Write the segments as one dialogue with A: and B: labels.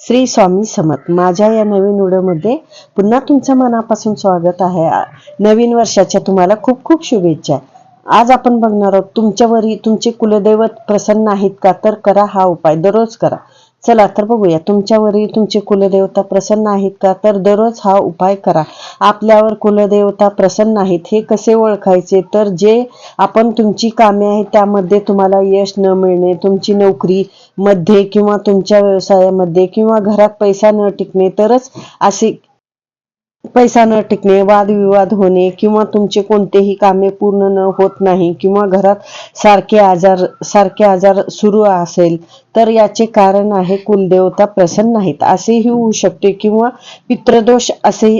A: श्री स्वामी समत माझ्या या नवीन व्हिडिओमध्ये पुन्हा तुमचं मनापासून स्वागत आहे. नवीन वर्षाच्या तुम्हाला खूप खूप शुभेच्छा. आज आपण बघणार आहोत तुमच्यावरही तुमचे कुलदैवत प्रसन्न आहेत का? तर करा हा उपाय दररोज करा. चला तर बघूया. तुमच्यावरही तुमचे कुलदेवता प्रसन्न आहेत का? तर दररोज हा उपाय करा. आपल्यावर कुलदेवता प्रसन्न आहेत हे कसे ओळखायचे? तर जे आपण तुमची कामे आहेत त्यामध्ये तुम्हाला यश न मिळणे तुमची नोकरी मध्ये किंवा तुमच्या व्यवसायामध्ये किंवा घरात पैसा न टिकणे तरच असे पैसा न टिकणे वादविवाद होणे किंवा तुमचे कोणतेही कामे पूर्ण न होत नाही किंवा घरात सारखे आजार सारखे आजार सुरू असेल तर याचे कारण आहे कुलदेवता प्रसन्न नाहीत. असेही होऊ शकते किंवा पितृदोष असे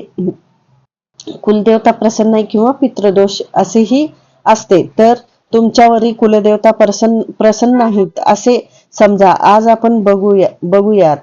A: कुलदेवता प्रसन्न नाही किंवा पितृदोष असेही असते तर तुमच्यावरही कुलदेवता प्रसन्न प्रसन्न नाहीत असे समजा. आज आपण बघूया बघूयात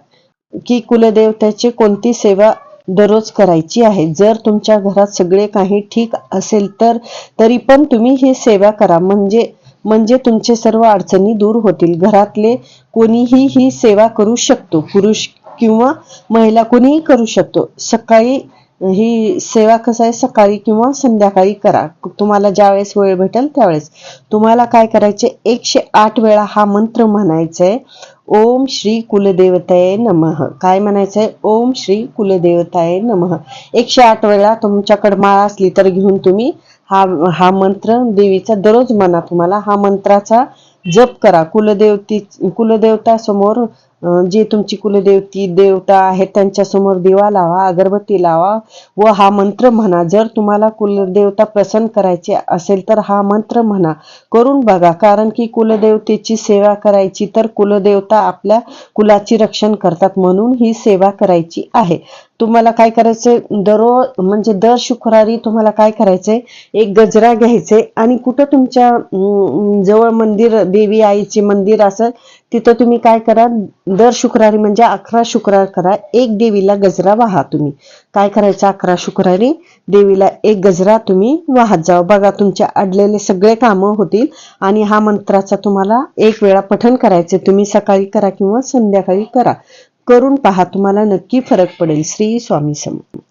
A: की कुलदेवतेची कोणती सेवा दररोज करायची आहे. जर तुमच्या घरात सगळे काही ठीक असेल तर तरी पण तुम्ही ही सेवा करा. म्हणजे म्हणजे तुमचे सर्व अडचणी दूर होतील. घरातले कोणीही ही सेवा करू शकतो. पुरुष किंवा महिला कोणीही करू शकतो. सकाळी ही सेवा कसं आहे? सकाळी किंवा संध्याकाळी करा. तुम्हाला ज्यावेळेस वेळ भेटेल त्यावेळेस. तुम्हाला काय करायचे एकशे आठ वेळा हा मंत्र म्हणायचा आहे ओम श्री कुलदेवताय नमः. काय म्हणायचंय? ओम श्री कुलदेवताय नमः. एकशे आठ वेळा तुमच्याकडे माळ असली तर घेऊन तुम्ही हा हा मंत्र देवीचा दररोज म्हणा तुम्हाला हा मंत्राचा जप करा. कुलदेवती कुलदेवता समोर जे तुमची कुलदेवती देवता आहेत त्यांच्यासमोर दिवा लावा अगरबत्ती लावा व हा मंत्र म्हणा. जर तुम्हाला कुलदेवता प्रसन्न करायचे असेल तर हा मंत्र म्हणा. करून बघा कारण की कुलदेवतेची सेवा करायची तर कुलदेवता आपल्या कुलाची रक्षण करतात म्हणून ही सेवा करायची आहे. तुम्हाला काय करायचंय? दररोज म्हणजे दर शुक्रवारी तुम्हाला काय करायचंय? एक गजरा घ्यायचे आणि कुठं तुमच्या जवळ मंदिर देवी आईचे मंदिर असेल तिथं तुम्ही काय करा? दर शुक्रवारी म्हणजे अकरा शुक्रवार करा एक देवीला गजरा वाहा तुम्ही. काय करायचं अकरा शुक्रवारी? देवीला एक गजरा तुम्ही वाहत जावा. बघा तुमच्या अडलेले सगळे कामं होतील आणि हा मंत्राचा तुम्हाला एक वेळा पठण करायचे तुम्ही सकाळी करा किंवा संध्याकाळी करा. करून पहा तुम्हाला नक्की फरक पडेल. श्री स्वामी समर्थ.